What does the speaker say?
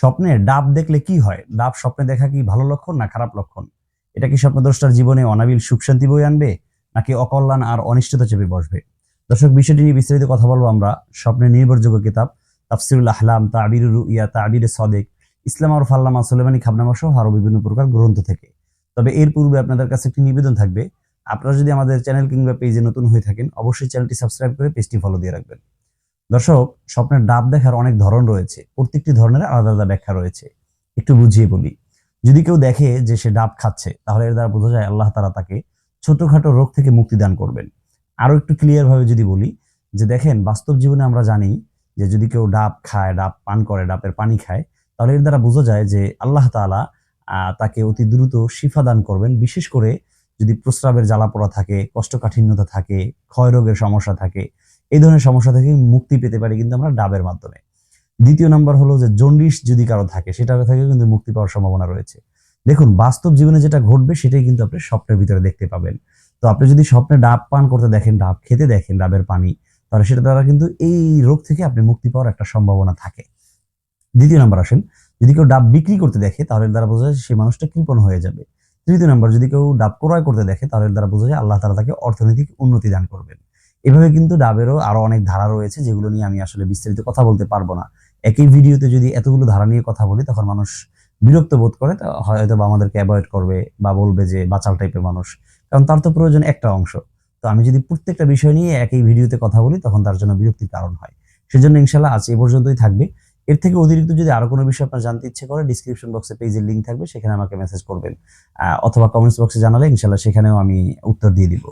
স্বপ্নে ডাব দেখলে কি হয়? ডাব স্বপ্নে দেখা কি ভালো লক্ষণ না খারাপ লক্ষণ? এটা কি স্বপ্নদ্রষ্টার জীবনে অনাবিল সুখ শান্তি বই আনবে, নাকি অকল্যাণ আর অনিষ্টতা চেপে বসবে? দর্শক, বিষয়টি নিয়ে বিস্তারিত কথা বলব আমরা স্বপ্নের নির্ভরযোগ্য কিতাব, তাফসিরুল আহলাম, তাবির ইয়া তাবির সদেক, ইসলাম আর ফাল্লামা সুলেমানি খাবনামা সহ আরও বিভিন্ন প্রকার গ্রন্থ থেকে। তবে এর পূর্বে আপনাদের কাছে একটি নিবেদন থাকবে। আপনারা যদি আমাদের চ্যানেল কিংবা পেজে নতুন হয়ে থাকেন, অবশ্যই চ্যানেলটি সাবস্ক্রাইব করে পেজটি ফলো দিয়ে রাখবেন। দর্শক স্বপ্নের ডাব দেখার অনেক ধরন রয়েছে। প্রত্যেকটি ধরনের আলাদা আলাদা ব্যাখ্যা রয়েছে। একটু বুঝিয়ে বলি। যদি কেউ দেখে যে সে ডাব খাচ্ছে তাহলে এর দ্বারা বোঝা যায় আল্লাহ তারা তাকে ছোটখাটো রোগ থেকে মুক্তি দান করবেন। আরও একটু ক্লিয়ার ভাবে যদি বলি যে দেখেন বাস্তব জীবনে আমরা জানি যে যদি কেউ ডাব খায় ডাব পান করে ডাবের পানি খায় তাহলে এর দ্বারা বোঝা যায় যে আল্লাহ আহ, তাকে অতি দ্রুত শিফা দান করবেন। বিশেষ করে যদি প্রস্রাবের জ্বালা পড়া থাকে কষ্টকাঠিন্যতা থাকে ক্ষয় রোগের সমস্যা থাকে এই ধরনের সমস্যা থেকে মুক্তি পেতে পারি কিন্তু আমরা ডাবের মাধ্যমে। দ্বিতীয় নাম্বার হলো যে জন্ডিস যদি কারও থাকে, সেটা থেকে কিন্তু মুক্তি পাওয়ার সম্ভাবনা রয়েছে। দেখুন, বাস্তব জীবনে যেটা ঘটবে, সেটাই কিন্তু আপনি স্বপ্নের ভিতরে দেখতে পাবেন। তো আপনি যদি স্বপ্নে ডাব পান করতে দেখেন, ডাব খেতে দেখেন ডাবের পানি, তাহলে সেটা দ্বারা কিন্তু এই রোগ থেকে আপনি মুক্তি পাওয়ার একটা সম্ভাবনা থাকে। দ্বিতীয় নাম্বার আসেন, যদি কেউ ডাব বিক্রি করতে দেখে, তাহলে দ্বারা বোঝা যায় সেই মানুষটা কৃপণ হয়ে যাবে। তৃতীয় নাম্বার, যদি কেউ ডাব ক্রয় করতে দেখে, তাহলে দ্বারা বোঝা যায় আল্লাহ তারা তাকে অর্থনৈতিক উন্নতি দান করবেন। এভাবে কিন্তু ডাবেরও আরও অনেক ধারা রয়েছে যেগুলো নিয়ে আমি আসলে বিস্তারিত কথা বলতে পারব না। একই ভিডিওতে যদি এতগুলো ধারা নিয়ে কথা বলি, তখন মানুষ বিরক্ত বোধ করে, তা হয়তো বা আমাদেরকে অ্যাভয়েড করবে বা বলবে যে বাচাল টাইপের মানুষ। কারণ তার তো প্রয়োজন একটা অংশ। তো আমি যদি প্রত্যেকটা বিষয় নিয়ে একই ভিডিওতে কথা বলি, তখন তার জন্য বিরক্তির কারণ হয়। সেজন্য ইনশাল্লাহ আজ এ পর্যন্তই থাকবে। এর থেকে অতিরিক্ত যদি আরও কোনো বিষয় আপনার জানতে ইচ্ছে করে ডিসক্রিপশন বক্সে পেজের লিঙ্ক থাকবে, সেখানে আমাকে মেসেজ করবেন। অথবা কমেন্টস বক্সে জানালে ইনশাল্লাহ সেখানেও আমি উত্তর দিয়ে দিব।